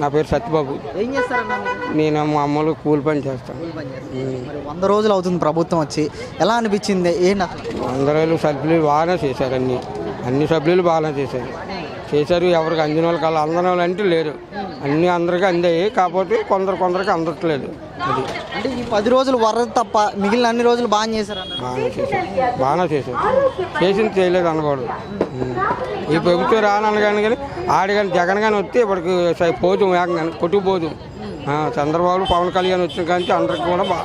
నా పేరు సత్యబాబు. ఏం చేస్తారన్నా మీరు? నేను మా అమ్మలు కూలి పని చేస్తాను కూలి పని చేస్తారు. మరి వంద రోజులు అవుతుంది ప్రభుత్వం వచ్చి. ఎలా అనిపించింది? ఏంటి అసలు? అందరూ సభ్యులు బాగానే చేశారు అన్ని. అన్ని సభ్యులు బాగానే చేశారు. చేశారు ఎవరికి అందిన వాళ్ళకి అలా అందని వాళ్ళు అంటే లేరు. అన్ని అందరికీ అందాయి. కాకపోతే కొందరు కొందరికి అందట్లేదు. అది. అంటే ఈ పది రోజులు వరద తప్ప మిగిలిన అన్ని రోజులు బాగా చేశారన్న? బాగానే చేశారు. బాగానే చేశారు. చేసింది చేయలేదు అనకూడదు. ఈ ప్రభుత్వం రాననగానే కానీ ఆడి కానీ జగన్ కానీ వస్తే ఇప్పటికి సై- పోదు వేగంగా కొట్టుకుపోదు చంద్రబాబు పవన్ కళ్యాణ్ వచ్చిన కానీ అందరికి కూడా బాగా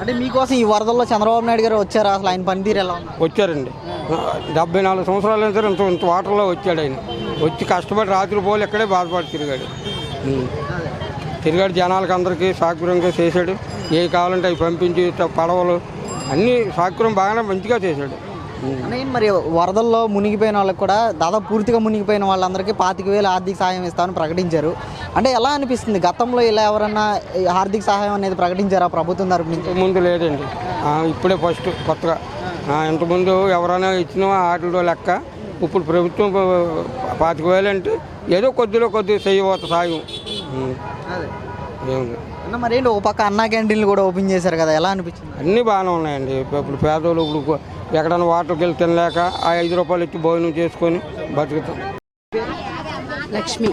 అంటే మీకోసం ఈ వరదల్లో చంద్రబాబు నాయుడు గారు వచ్చారా? అసలు ఆయన పనితీరు ఎలా వచ్చారండి. డెబ్బై నాలుగు సంవత్సరాలు అయిన సరే ఇంత ఇంత వాటర్లో వచ్చాడు ఆయన. వచ్చి కష్టపడి రాత్రి పోలు ఇక్కడే బాధపడి తిరిగాడు. తిరిగాడు జనాలకి అందరికీ సాకురంగా చేశాడు. ఏ కావాలంటే అవి పంపించి పడవలు అన్నీ సాకురం బాగానే మంచిగా చేశాడు. మరి వరదల్లో మునిగిపోయిన వాళ్ళకి కూడా దాదాపు పూర్తిగా మునిగిపోయిన వాళ్ళందరికీ పాతిక వేలు ఆర్థిక సహాయం ఇస్తామని ప్రకటించారు. అంటే ఎలా అనిపిస్తుంది? గతంలో ఇలా ఎవరన్నా ఆర్థిక సహాయం అనేది ప్రకటించారా ప్రభుత్వం తరపు నుంచి? ఇంతకుముందు లేదండి. ఇప్పుడే ఫస్ట్ కొత్తగా. ఇంతకుముందు ఎవరైనా ఇచ్చిన వాటిలో లెక్క ఇప్పుడు ప్రభుత్వం పాతిక వేలు అంటే ఏదో కొద్దిలో కొద్ది చేయబోత సాయం. ఏముంది? అన్న మరేంటి ఒక పక్క అన్నా క్యాంటీన్లు కూడా ఓపెన్ చేశారు కదా ఎలా అనిపించింది? అన్నీ బాగానే ఉన్నాయండి. ఇప్పుడు పేదోళ్ళు ఇప్పుడు ఎక్కడైనా వాటర్కి వెళ్ళి తినలేక ఆ ఐదు రూపాయలు ఇచ్చి భోజనం చేసుకొని బతుకుతాం. లక్ష్మి.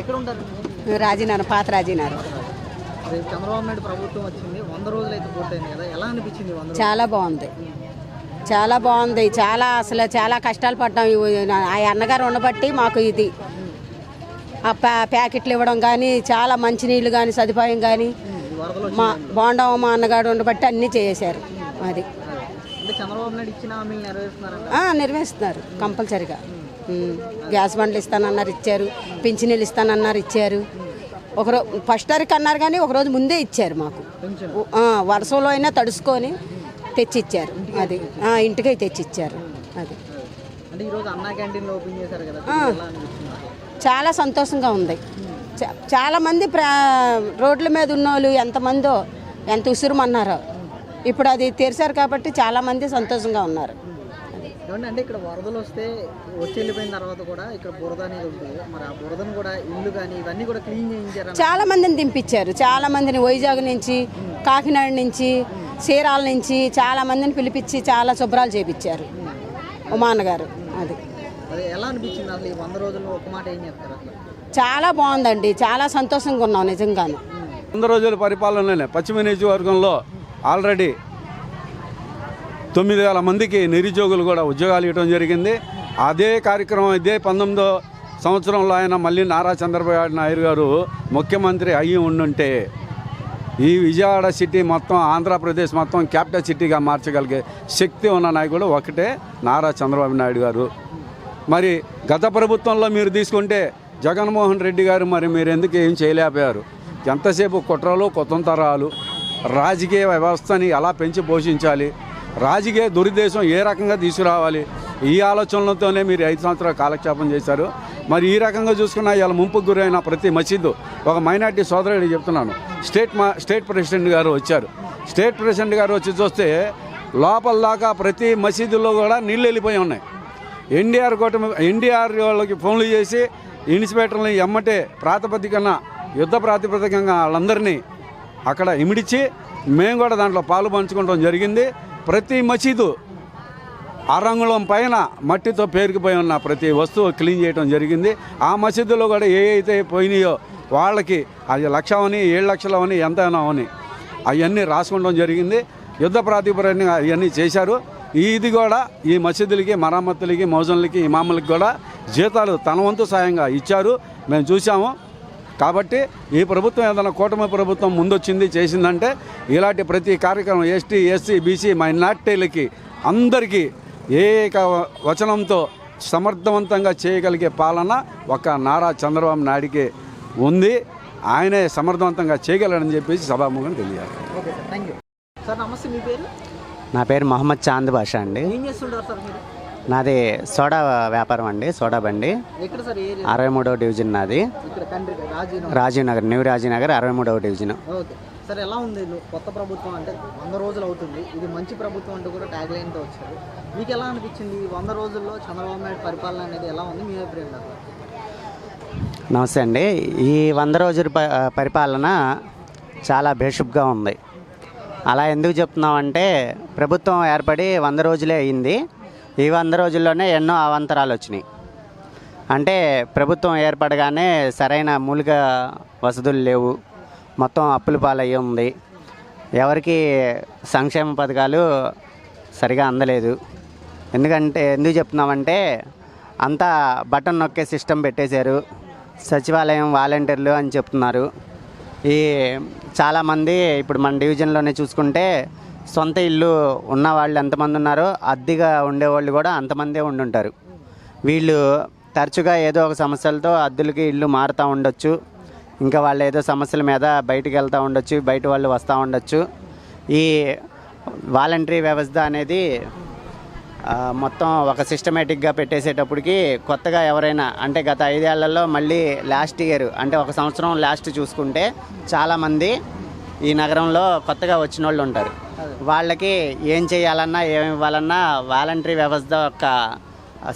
ఎక్కడ ఉంటారు రాజీనారు పాత రాజీనారు రేపు చంద్రబాబు నాయుడు ప్రభుత్వం వచ్చింది వంద రోజులు అయితే పూర్తయింది కదా. ఎలా అనిపించింది వంద రోజులు? చాలా బాగుంది. చాలా బాగుంది. చాలా అసలు చాలా కష్టాలు పడ్డాం. ఆ అన్నగారు ఉండబట్టి మాకు ఇది. ఆ ప్యా ప్యాకెట్లు ఇవ్వడం కానీ చాలా మంచినీళ్ళు కానీ సదుపాయం కానీ మా బోండం మా అన్నగారు ఉండబట్టి అన్నీ చేశారు అది నిర్వహిస్తున్నారు కంపల్సరిగా. గ్యాస్ బండ్లు ఇస్తానన్నారు ఇచ్చారు. పింఛనీళ్ళు ఇస్తానన్నారు ఇచ్చారు. ఒకరో ఫస్ట్ తారీఖు అన్నారు కానీ ఒకరోజు ముందే ఇచ్చారు మాకు. వర్షంలో అయినా తడుసుకొని తెచ్చిచ్చారు అది. ఇంటికి తెచ్చిచ్చారు అది. చాలా సంతోషంగా ఉంది. చా- చాలా మంది ప్రా రోడ్ల మీద ఉన్న వాళ్ళు ఎంతమందో ఎంత ఉసురుమన్నారో. ఇప్పుడు అది తెరిచారు కాబట్టి చాలా మంది సంతోషంగా ఉన్నారు. అంటే ఇక్కడ వరదలు వస్తే వచ్చి వెళ్ళిపోయిన తర్వాత కూడా ఇక్కడ బురద అనేది ఉంటుంది మరి ఆ బురదను కూడా ఇల్లు కానీ ఇవన్నీ కూడా క్లీన్ చేయించారు? చాలా మందిని దింపించారు. చాలా మందిని వైజాగ్ నుంచి కాకినాడ నుంచి చీరాల నుంచి చాలా మందిని పిలిపించి చాలా శుభ్రాలు చేపించారు. ఉమాన్న గారు అది. అది ఎలా అనిపించింది అసలు ఈ వంద రోజుల్లో ఒక మాట ఏం చెప్తారు చాలా బాగుందండి. చాలా సంతోషంగా ఉన్నాం నిజంగాను. వంద రోజుల పరిపాలనలోనే పశ్చిమ నియోజకవర్గంలో ఆల్రెడీ తొమ్మిది వేల మందికి నిరుద్యోగులు కూడా ఉద్యోగాలు ఇవ్వడం జరిగింది. అదే కార్యక్రమం ఇదే పంతొమ్మిదో సంవత్సరంలో ఆయన మళ్ళీ నారా చంద్రబాబు నాయుడు గారు ముఖ్యమంత్రి అయ్యి ఉండుంటే ఈ విజయవాడ సిటీ మొత్తం ఆంధ్రప్రదేశ్ మొత్తం క్యాపిటల్ సిటీగా మార్చగలిగే శక్తి ఉన్న నాయకుడు ఒకటే నారా చంద్రబాబు నాయుడు గారు. మరి గత ప్రభుత్వంలో మీరు తీసుకుంటే జగన్మోహన్ రెడ్డి గారు మరి మీరు ఎందుకు ఏం చేయలేకపోయారు? ఎంతసేపు కుట్రలు కొత్తంతరాలు రాజకీయ వ్యవస్థని ఎలా పెంచి పోషించాలి? రాజకీయ దురుద్దేశం ఏ రకంగా తీసుకురావాలి? ఈ ఆలోచనలతోనే మీరు ఐదు సంవత్సరాలు కాలక్షేపం చేశారు. మరి ఈ రకంగా చూసుకున్న ఇవాళ ముంపుకు గురైన ప్రతి మసీదు ఒక మైనార్టీ సోదరుడు చెప్తున్నాను. స్టేట్ మా స్టేట్ ప్రెసిడెంట్ గారు వచ్చారు. స్టేట్ ప్రెసిడెంట్ గారు వచ్చి చూస్తే లోపల దాకా ప్రతి మసీదులో కూడా నీళ్ళు వెళ్ళిపోయి ఉన్నాయి. ఎన్డీఆర్ కూటమి ఎన్డీఆర్ వాళ్ళకి ఫోన్లు చేసి ఇన్స్పెక్టర్ని ఎమ్మటే ప్రాతిపదికన యుద్ధ ప్రాతిపదికంగా వాళ్ళందరినీ అక్కడ ఇమిడిచి మేము కూడా దాంట్లో పాలు పంచుకోవడం జరిగింది. ప్రతి మసీదు అరంగుళం పైన మట్టితో పేరుకుపోయి ఉన్న ప్రతి వస్తువు క్లీన్ చేయడం జరిగింది. ఆ మసీదులో కూడా ఏ అయితే పోయినాయో వాళ్ళకి అది లక్ష అని ఏడు లక్షలు అని ఎంతైనా అవని అవన్నీ రాసుకోవడం జరిగింది. యుద్ధ ప్రాతిపదికన అవన్నీ చేశారు. ఇది కూడా ఈ మసీదులకి మరమ్మతులకి మౌజన్లకి ఇమాములకి కూడా జీతాలు తన వంతు సాయంగా ఇచ్చారు. మేము చూసాము కాబట్టి ఈ ప్రభుత్వం ఏదైనా కూటమి ప్రభుత్వం ముందొచ్చింది చేసిందంటే ఇలాంటి ప్రతి కార్యక్రమం ఎస్టీ ఎస్సీ బీసీ మైనార్టీలకి అందరికీ ఏక వచనంతో సమర్థవంతంగా చేయగలిగే పాలన ఒక నారా చంద్రబాబు నాయుడికి ఉంది. ఆయనే సమర్థవంతంగా చేయగలడని చెప్పేసి సభాముఖం తెలియాలి. నా పేరు మహమ్మద్ చాంద్ బాషా అండి. నాది సోడా వ్యాపారం అండి సోడా బండి. అరవై మూడవ డివిజన్ నాది. రాజీనామా. రాజీవ్నగర్ న్యూ రాజీనగర్ అరవై మూడవ డివిజన్ సార్ ఎలా ఉంది కొత్త ప్రభుత్వం అంటే వంద రోజులు అవుతుంది. ఇది మంచి ప్రభుత్వం అంటూ కూడా ట్యాగ్ లైన్తో వచ్చారు. మీకు ఎలా అనిపించింది వంద రోజుల్లో చంద్రబాబు నాయుడు పరిపాలన అనేది ఎలా ఉంది? మీ అభిప్రాయం నమస్తే అండి. ఈ వంద రోజుల పరిపాలన చాలా బేషుబ్గా ఉంది. అలా ఎందుకు చెప్తున్నామంటే ప్రభుత్వం ఏర్పడి వంద రోజులే అయింది. ఈ వంద రోజుల్లోనే ఎన్నో అవాంతరాలు వచ్చినాయి. అంటే ప్రభుత్వం ఏర్పడగానే సరైన మూలిక వసతులు లేవు. మొత్తం అప్పుల పాలయ్యి ఉంది. ఎవరికి సంక్షేమ పథకాలు సరిగా అందలేదు. ఎందుకంటే ఎందుకు చెప్తున్నామంటే అంతా బటన్ నొక్కే సిస్టమ్ పెట్టేశారు. సచివాలయం వాలంటీర్లు అని చెప్తున్నారు. ఈ చాలామంది ఇప్పుడు మన డివిజన్లోనే చూసుకుంటే సొంత ఇల్లు ఉన్న వాళ్ళు ఎంతమంది ఉన్నారో అద్దెగా ఉండేవాళ్ళు కూడా అంతమందే ఉండుంటారు. వీళ్ళు తరచుగా ఏదో ఒక సమస్యలతో అద్దెలకి ఇల్లు మారుతూ ఉండొచ్చు. ఇంకా వాళ్ళు ఏదో సమస్యల మీద బయటికి వెళ్తూ ఉండొచ్చు బయట వాళ్ళు వస్తూ ఉండొచ్చు. ఈ వాలంటరీ వ్యవస్థ అనేది మొత్తం ఒక సిస్టమేటిక్గా పెట్టేసేటప్పటికి కొత్తగా ఎవరైనా అంటే గత ఐదేళ్ళలో మళ్ళీ లాస్ట్ ఇయర్ అంటే ఒక సంవత్సరం లాస్ట్ చూసుకుంటే చాలామంది ఈ నగరంలో కొత్తగా వచ్చిన వాళ్ళు ఉంటారు వాళ్ళకి ఏం చేయాలన్నా ఏమి ఇవ్వాలన్నా వాలంటరీ వ్యవస్థ యొక్క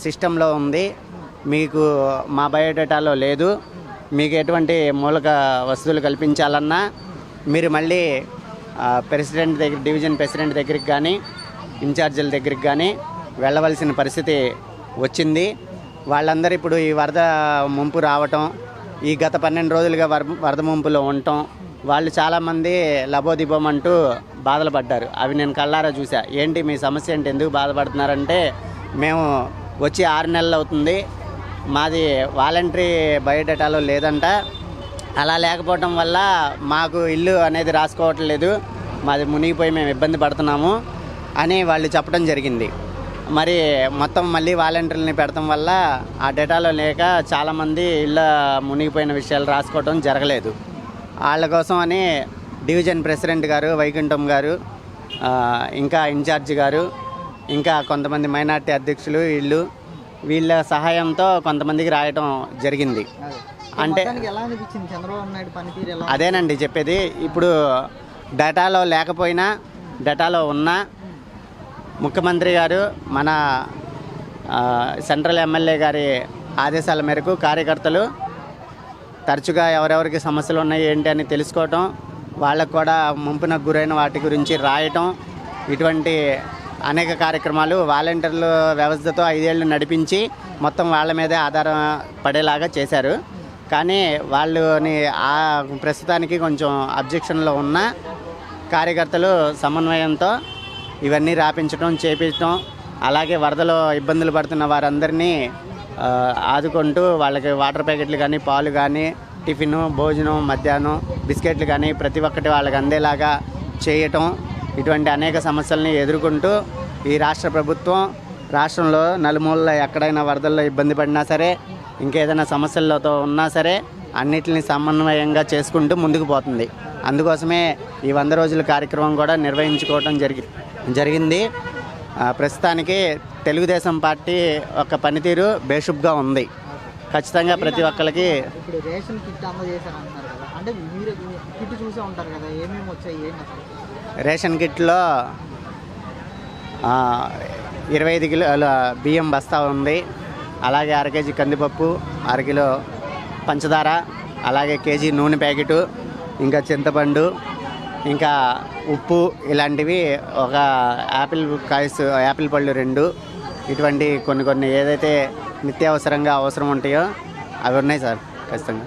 సిస్టంలో ఉంది. మీకు మా బయోడేటాలో లేదు. మీకు ఎటువంటి మూలక వసతులు కల్పించాలన్నా మీరు మళ్ళీ ప్రెసిడెంట్ దగ్గర డివిజన్ ప్రెసిడెంట్ దగ్గరికి కానీ ఇన్ఛార్జీల దగ్గరికి కానీ వెళ్ళవలసిన పరిస్థితి వచ్చింది. వాళ్ళందరూ ఇప్పుడు ఈ వరద ముంపు రావటం ఈ గత పన్నెండు రోజులుగా వర వరద ముంపులో ఉండటం వాళ్ళు చాలామంది లబోదిబోం అంటూ బాధలు పడ్డారు అవి నేను కళ్ళారా చూసా ఏంటి మీ సమస్య ఏంటి? ఎందుకు బాధపడుతున్నారంటే మేము వచ్చి ఆరు నెలలు అవుతుంది. మాది వాలంటరీ బయోడేటాలో లేదంట. అలా లేకపోవటం వల్ల మాకు ఇల్లు అనేది రాసుకోవట్లేదు మాది మునిగిపోయి మేము ఇబ్బంది పడుతున్నాము అని వాళ్ళు చెప్పడం జరిగింది. మరి మొత్తం మళ్ళీ వాలంటీర్లని పెడతాం వల్ల ఆ డేటాలో లేక చాలామంది ఇళ్ళ మునిగిపోయిన విషయాలు రాసుకోవడం జరగలేదు. వాళ్ళ కోసం అని డివిజన్ ప్రెసిడెంట్ గారు వైకుంఠం గారు ఇంకా ఇన్ఛార్జ్ గారు ఇంకా కొంతమంది మైనార్టీ అధ్యక్షులు వీళ్ళు వీళ్ళ సహాయంతో కొంతమందికి రాయటం జరిగింది. అంటే అదేనండి చెప్పేది. ఇప్పుడు డేటాలో లేకపోయినా డేటాలో ఉన్నా ముఖ్యమంత్రి గారు మన సెంట్రల్ ఎమ్మెల్యే గారి ఆదేశాల మేరకు కార్యకర్తలు తరచుగా ఎవరెవరికి సమస్యలు ఉన్నాయి ఏంటి అని తెలుసుకోవటం వాళ్ళకు కూడా ముంపునకు గురైన వాటి గురించి రాయటం ఇటువంటి అనేక కార్యక్రమాలు వాలంటీర్ల వ్యవస్థతో ఐదేళ్ళు నడిపించి మొత్తం వాళ్ళ మీదే ఆధారం పడేలాగా చేశారు. కానీ వాళ్ళని ఆ ప్రస్తుతానికి కొంచెం అబ్జెక్షన్లో ఉన్న కార్యకర్తలు సమన్వయంతో ఇవన్నీ రాపించడం చేపించడం అలాగే వరదలో ఇబ్బందులు పడుతున్న వారందరినీ ఆదుకుంటూ వాళ్ళకి వాటర్ ప్యాకెట్లు కానీ పాలు కానీ టిఫిన్ భోజనం మధ్యాహ్నం బిస్కెట్లు కానీ ప్రతి ఒక్కటి వాళ్ళకి అందేలాగా చేయటం ఇటువంటి అనేక సమస్యల్ని ఎదుర్కొంటూ ఈ రాష్ట్ర ప్రభుత్వం రాష్ట్రంలో నలుమూలల ఎక్కడైనా వరదల్లో ఇబ్బంది పడినా సరే ఇంకేదైనా సమస్యలతో ఉన్నా సరే అన్నిటిని సమన్వయంగా చేసుకుంటూ ముందుకు పోతుంది. అందుకోసమే ఈ వంద రోజుల కార్యక్రమం కూడా నిర్వహించుకోవడం జరిగి జరిగింది. ప్రస్తుతానికి తెలుగుదేశం పార్టీ యొక్క పనితీరు బేషుబ్గా ఉంది. ఖచ్చితంగా ప్రతి ఒక్కరికి ఇప్పుడు రేషన్ కిట్ అందజేశారు అంటున్నారు కదా అంటే మీరు కిట్ చూసే ఉంటారు కదా ఏమేమి వచ్చాయి ఏంటి అసలు? రేషన్ కిట్లో ఇరవై ఐదు కిలోల బియ్యం బస్తా ఉంది. అలాగే అర కేజీ కందిపప్పు అరకిలో పంచదార అలాగే కేజీ నూనె ప్యాకెటు ఇంకా చింతపండు ఇంకా ఉప్పు ఇలాంటివి ఒక యాపిల్ కాయస్ యాపిల్ పళ్ళు రెండు ఇటువంటి కొన్ని కొన్ని ఏదైతే నిత్యావసరంగా అవసరం ఉంటాయో అవి ఉన్నాయి సార్ ఖచ్చితంగా.